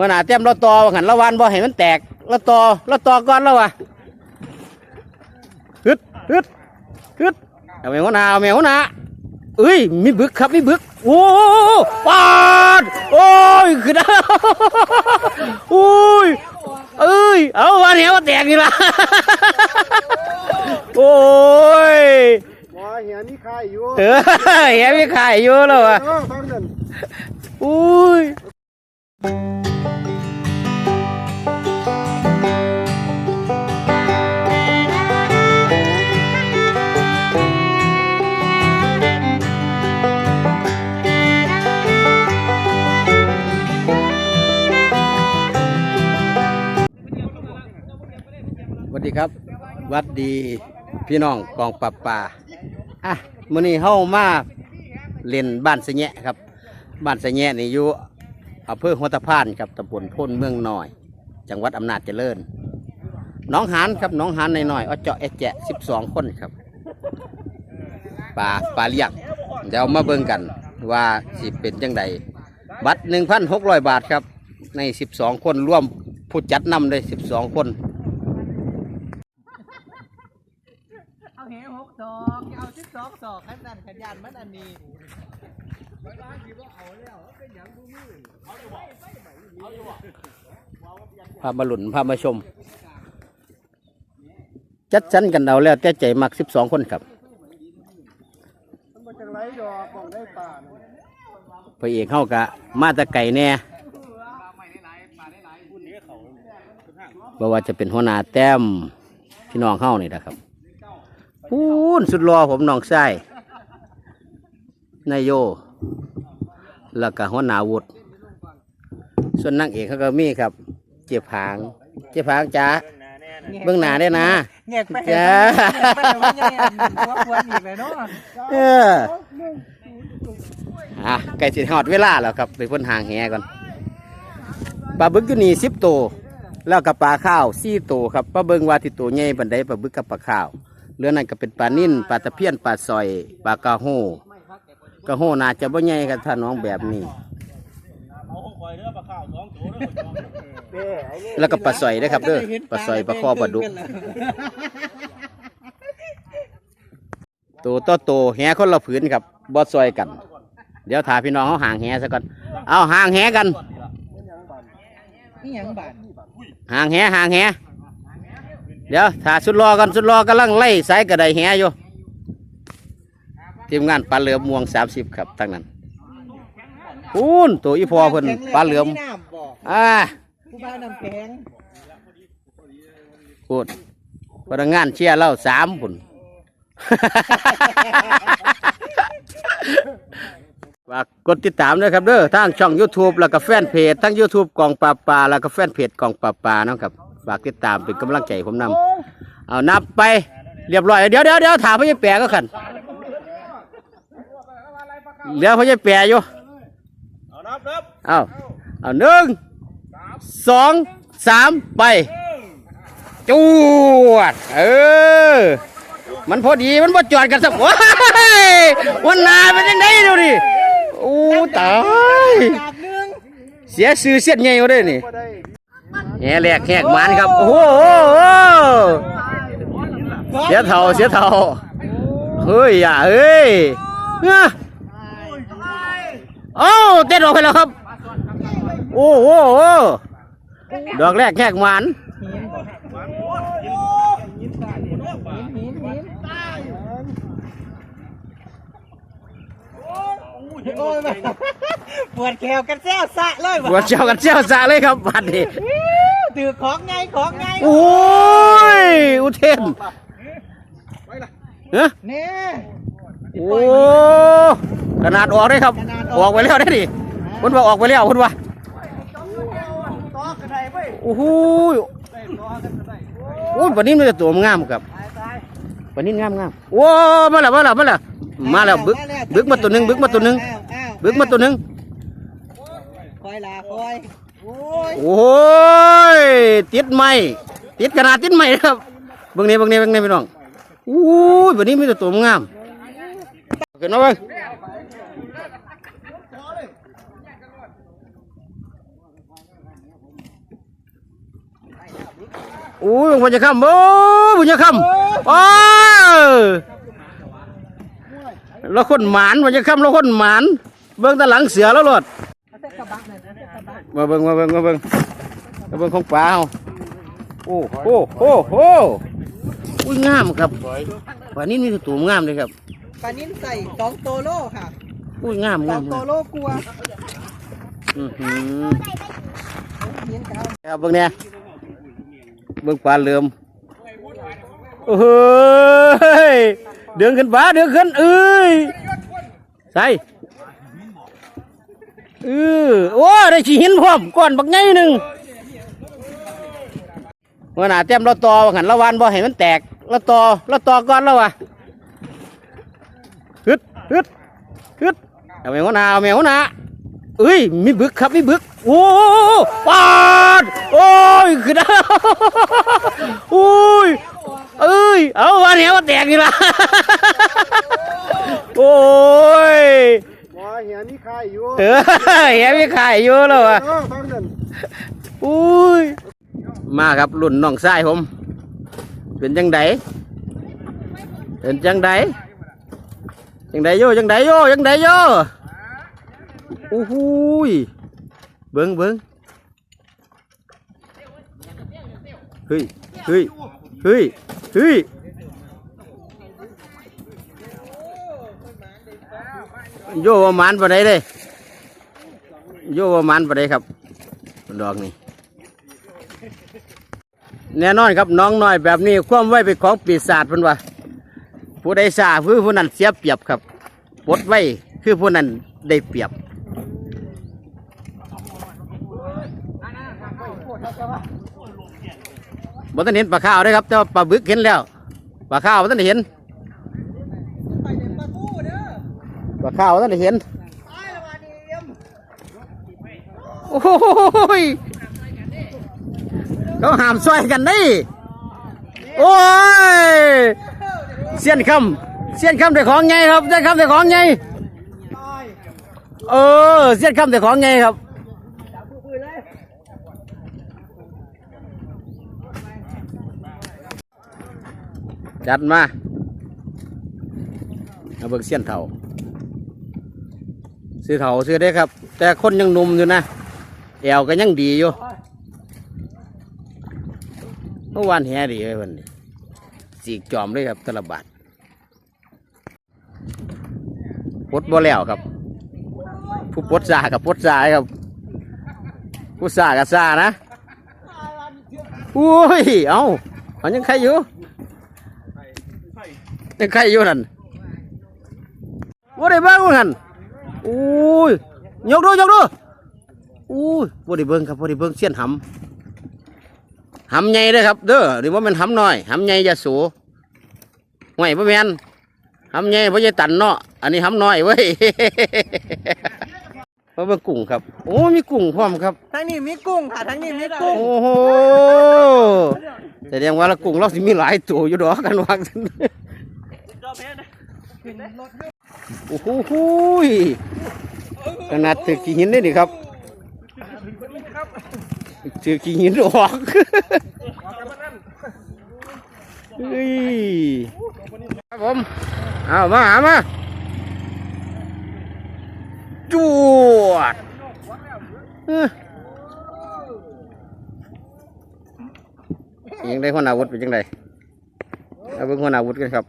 หัวหน้าเต็มเราต่อว่าหันละวันบ่ให้มันแตกเราต่อเราต่อก่อนแล้ววะฮึดฮึดฮึดเอาแมวหัวหน้าเอาแมวหัวหน้าเอ้ยมีบึกครับมีบึกโอ้ปาดโอ้ยขึ้นแล้วโอ้ยเอ้ยเอาวันนี้ว่าแตกนี่ละโอ้ยบ่เหียมีใครอยู่เออเฮ้ยมีขายอยู่แล้ววะเออฟังนั่นอุ้ย สวัสดีครับ วัดดีพี่น้องกองปราบปลาอะมื้อนี้เฮามาเล่นบ้านสะแยะครับ บ้านสะแยะนี่อยู่ อำเภอหัวตะพานครับตำบลพ้นเมืองหน้อย จังหวัดอำนาจเจริญน้องหานครับน้องหานน้อยๆอ้อเจาะแอแจะสิบสองคนครับปลาปลาเลี้ยงเดี๋ยวมาเบิ่งกันว่าสิเป็นจังใดบัตรหนึ่งพันหกร้อยบาทครับ ในสิบสองคนร่วมผู้จัดนำเลยสิบสองคนเอาเหหกศอกเอาสิบสองศอกขันดันขันยันมันอันนี้ พามาหลุนพามาชม จัดชั้นกันเอาแล้ว แต่ใจมักสิบสองคนครับไรดอกบอกได้ป่านะพระเอกเข้ากะมาตะไก่แน่บ่ว่าจะเป็นหัวหน้าแต้มพี่น้องเข้านี่นะครับพูนสุดรอผมน้องชายนายโย แล้วก็หัวหน้าวุฒิส่วนนางเอกเขาก็มีครับ เจี๊ยบผาง เจี๊ยบผางจ้าเบื้องหน้าได้นะเงียบไปจ้าไปว่าไงอันหัวควรอีกเลยเนาะเอออะไก่สิหอดเวลาแล้วครับ ไปพ่นหางแหก่อนปลาบึกอยู่นี่สิบตัวแล้วกับปลาข้าวสี่ตัวครับปลาเบิงว่าที่ตัวใหญ่บันไดปลาบึกกับปลาข้าวเรือนั้นก็เป็นปลานิ่นปลาตะเพียนปลาซอยปลากระโห กระโหน่าจะบ่ใหญ่กับท่าน้องแบบนี้เด้ไอ้นี่แล้วก็ปลาซอยเด้อครับเด้อปลาซอยปลาคอปลาดุกตัวต่อตัวแหคนละผืนครับบ่ซอยกัน เดี๋ยวถาพี่น้องเขาห่างแหซะก่อนเอาห่างแหกันห่างแหห่างแหเดี๋ยวถ้าสุดรอกันสุดรอกำลังไล่สายกระไดแหอยู่ ทีมงานปลาเหลือมม่วงสามสิบครับทั้งนั้นพูนตัวอีพอเพิ่นปลาเหลือมน้ำบ่อ่าผู้บ้านน้ำแข็งพูดพนักงานเชียร์เล่าสามผุนฝากกดติดตามด้วยครับเด้อทางช่อง YouTube แล้วก็แฟนเพจทั้ง YouTube กองปลาปลาแล้วก็แฟนเพจกองปลาปลานะครับฝากติดตามเป็นกำลังใจให้ผมนำเอานับไปเรียบร้อย เดี๋ยวเดี๋ยวเดี๋ยวถามพ่อใหญ่แปรก็ขัน เหลือพ่อใหญ่แปรอยู่เอาเอาหนึ่งสองสามไปจวดเออ มันพอดีมันบ่จอดกันสักว้ายวันหนาเป็นยังไงดูดิโอ้ตายดาบหนึ่งเสียซื้อเสียดใหญ่เอาเด้อนี่บ่ได้แหแหลกแหกมันครับ โอ้โหเสียเท่าเสียเท่าเฮ้ยอย่าเฮ้ยเนี่ย โอ้เต้นออกไปแล้วครับ โอ้โหดอกแรกแหกหินหินปวดแขวกันแซวสะเลยปวดเจ้ากันเจ้าซาเลยครับบัดนี้ถือของไงของไงโอ้ยอุเทนเฮ้เนี่ยโอ้ ขนาดออกได้ครับ ออกไปแล้วได้ดิคุณว่าออกไปแล้วคุณว่าต่อกระไดไปโอ้โหโอ้ยปลานิ่มมันจะตัวงามครับปลานิ่มงามงามโอ้มาแล้วมาแล้วมาแล้วมาแล้วบึกบึกมาตัวหนึ่งบึกมาตัวหนึ่งบึกมาตัวหนึ่งคอยลาคอยโอ้ยโอ้ยติดไม้ติดขนาดติดไม้ครับเบิ่งนี้เบิ่งนี้เบิ่งนี้พี่น้องโอ้ยปลานิ่มมันจะตัวงามขึ้นมาเบิ่ง อ้ยบุญจะคำโอ้ยบุญจะคำโอ้ยเราคนหมานบุญจะคำเราคนหมาน เบิ่งแตะหลังเสือแล้วหลดเอาแต่กระบะหน่อยเอาแต่กระบะมาเบิ่งมาเบิ่งมาเบิ่งมาเบิ่งของปลาเฮาโอ้โอ้โอ้โอ้อุ้ยงามครับปลานี้มีตัวงามเลยครับปลานิ้นใส่สองโตโลค่ะอุ้ยงามสงาอมงโตงามโลกลัวอื้อหือนิ้นเขาเอาเบิ่งเนี่ย เบิ่งปลาเหลือมโอ้ยเดืองขึ้นปลาเดืองขึ้นเอ้ยใส่เออโอ้ได้ฉีหินพร้อมก้อนบักไงหนึ่งวันหนาเต็มเราตอหันละวันบ่ให้มันแตกเราตอเราตอก่อนแล้ววะฮึดฮึดฮึดเอาแมวหน้าเอาแมวหน้า เอ้ยมีบึกครับมีบึกโอ้ปาดโอ้ยขึ้นแล้วโอ้ยเอ้ยเอาวันนี้ว่าแตกนี่ละโอ้ยบ่เหียมีใครอยู่เออเฮ้ยมีไข่อยู่แล้วอะเออฟังนั่นอุ้ยมาครับรุ่นน้องชายผม เป็นจังไดเป็นจังไดจังไดโยจังไดโยจังไดโย โอ้โหเบิ้งเบิ้งเฮ้ยเฮ้ยเฮ้ยเฮ้ยโยว่ามันปะไดเด้โยว่ามันปะไดครับดอกนี่แน่นอนครับน้องน้อยแบบนี้ความไว้เป็นของปีศาจเพิ่นว่าผู้ใดสาคือผู้นั้นเสียเปรียบครับปดไว้คือผู้นั้นได้เปรียบ บ่ทันเห็นปลาข้าวด้อครับแต่ว่าปลาบึกเห็นแล้วปลาข้าวบ่ทันเห็นปลาข้าวบ่ทันเห็นโอ้ยเขาหามซอยกันนี่โอ้ยเสียนคำเสียนคำแต่ของไงครับเสียนคำแต่ของไงยเออเสียนคำแต่ของไงครับผู้ปืนเลย จัดมาเอาเบิกเสียนเถาซื้อเถาซื้อได้ครับ แต่คนยังนุ่มอยู่นะแอวก็ยังดีอยู่เมื่อวานแห่ดีเลยวันนี้สีกจอมเลยครับตละบาทปลดบ่แล้วครับ ผู้ปลดซากับปลดซาครับ ผู้ซากับซานะ อุ้ย เอาเอายังใครอยู่ ยังใครอยู่นั่นว่าได้เบิ้งว่าหันอุ้ยยกดูยกดูอุ้ยว่าได้เบิ้งครับว่าได้เบิ้งเสี้ยนหำหำใหญ่เลยครับเด้อหรือว่ามันหำน้อยหำใหญ่อยาสูห่วยพ่แมนหำใหญ่พ่อใหญ่ตันเนาะอันนี้หำน้อยเว้ยเพราะว่ากุ้งครับ โอ้ มีกุ้งพร้อมครับ ทั้งนี้มีกุ้งค่ะ ทั้งนี้มีกุ้ง โอ้โหแสดงว่าละกุ้งเราสิมีหลายตัวอยู่ดอกกันวาง ซั่นขึ้นรถให้โอ้โหหุยขนาดถือขี้หินได้นี่ครับถือขี้หินออกเฮ้ยครับผมเอามาหามาจวดเอ้อยังได้คนอาวุธเป็นยังไงเอาเบิ่งคนอาวุธกันครับ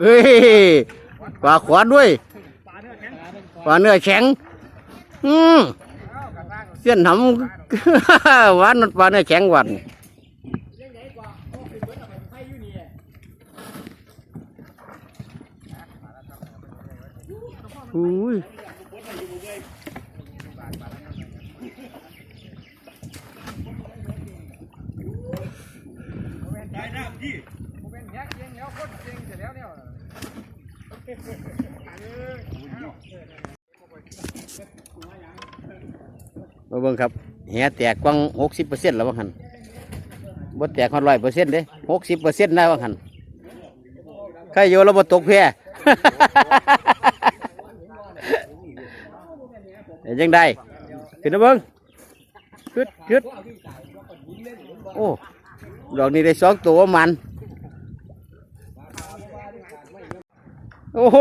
เฮ้ยปลาขวานด้วยปลาเนื้อแข็ง อืมเส้นหำหวานนั่นปลาเนื้อแข็งหวานอุ้ย ได้น้ำพี่ผมเป็นแข็งเก่งแล้วคนเก่งเสร็จแล้วเนี่ ยมาเบิ่งครับแหแตกกว้างหกสิบเปอร์เซ็นต์แล้วว่าหันบ่แตกฮอดร้อยเปอร์เซ็นต์เด้หกสิบเปอร์เซ็นต์ได้ว่าหันใครอยู่แล้วบ่ตกแพ้ เดี๋ยวยังได้ขึ้นนะเบิ้งขึ้นขึ้นโอ้ดอกนี้ได้สองตัวมัน โอ้โห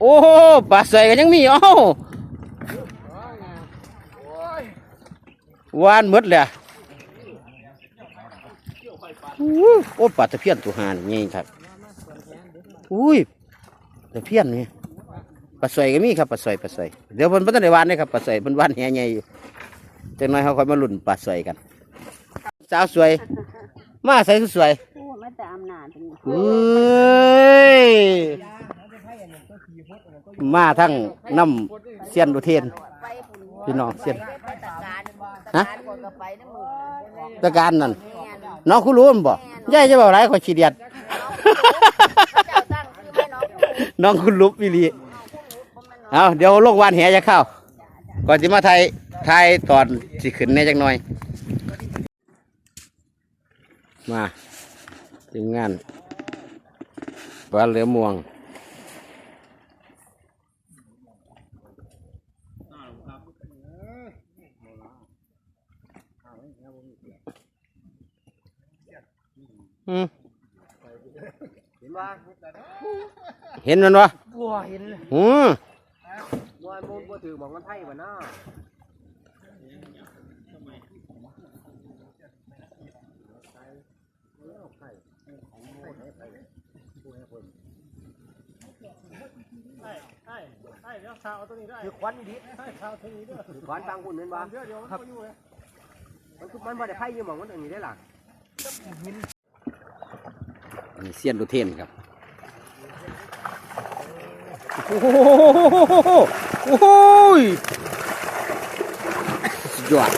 โอ้โหปลาใส่กันยังมีอ้าหวานมดเลยอู้โอ้ปลาตะเพียนตัวหานี่ไงครับ อุ้ยตะเพียนนี่ ปลาใส่ก็มีครับปลาใส่ปลาใส่เดี๋ยวเพิ่นเพิ่นต้องได้วานเลยครับปลาส่เพิ่นวานแห่ใหญ่อยู่จังน้อยเขาค่อยมาลุ่นปลาใส่กัน สาวสวย มาใส่สวยโอ้มาแต่อำนาจนี่เฮ้ยมาทั้งน้ำเสียนอุเทน ไปปุ่นพี่น้องเสียนไปตะการตะฮะการคนก็ไปน้ำมือตะการนั่นน้องคุณรู้มันบ่ยายจะบอกไรขอยชีเดียดเจ้าตั้งคือไม่น้องน้องคุณลุบอีหลี เอาเดี๋ยวลงวานแหจะเข้า ก่อนจะมาไทยไทยตอนสิขึ้นแหน่จักหน่อย มาทีมงานปลาเหลือม่วงอืมเห็นว่าเห็นมันวะบัวเห็นอืมบัวมูบัว ถือหมองมันไทยบ่น่าคือควันดิคือควันบางคนเห็นบ่ครับมันคือมันบ่ได้ไผอยู่หมองมันอย่างนี้ได้ล่ะนี่เสียนดุเทนครับ โอ้โห โอ้โหสุดยอด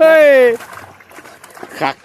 เฮ้ยคัก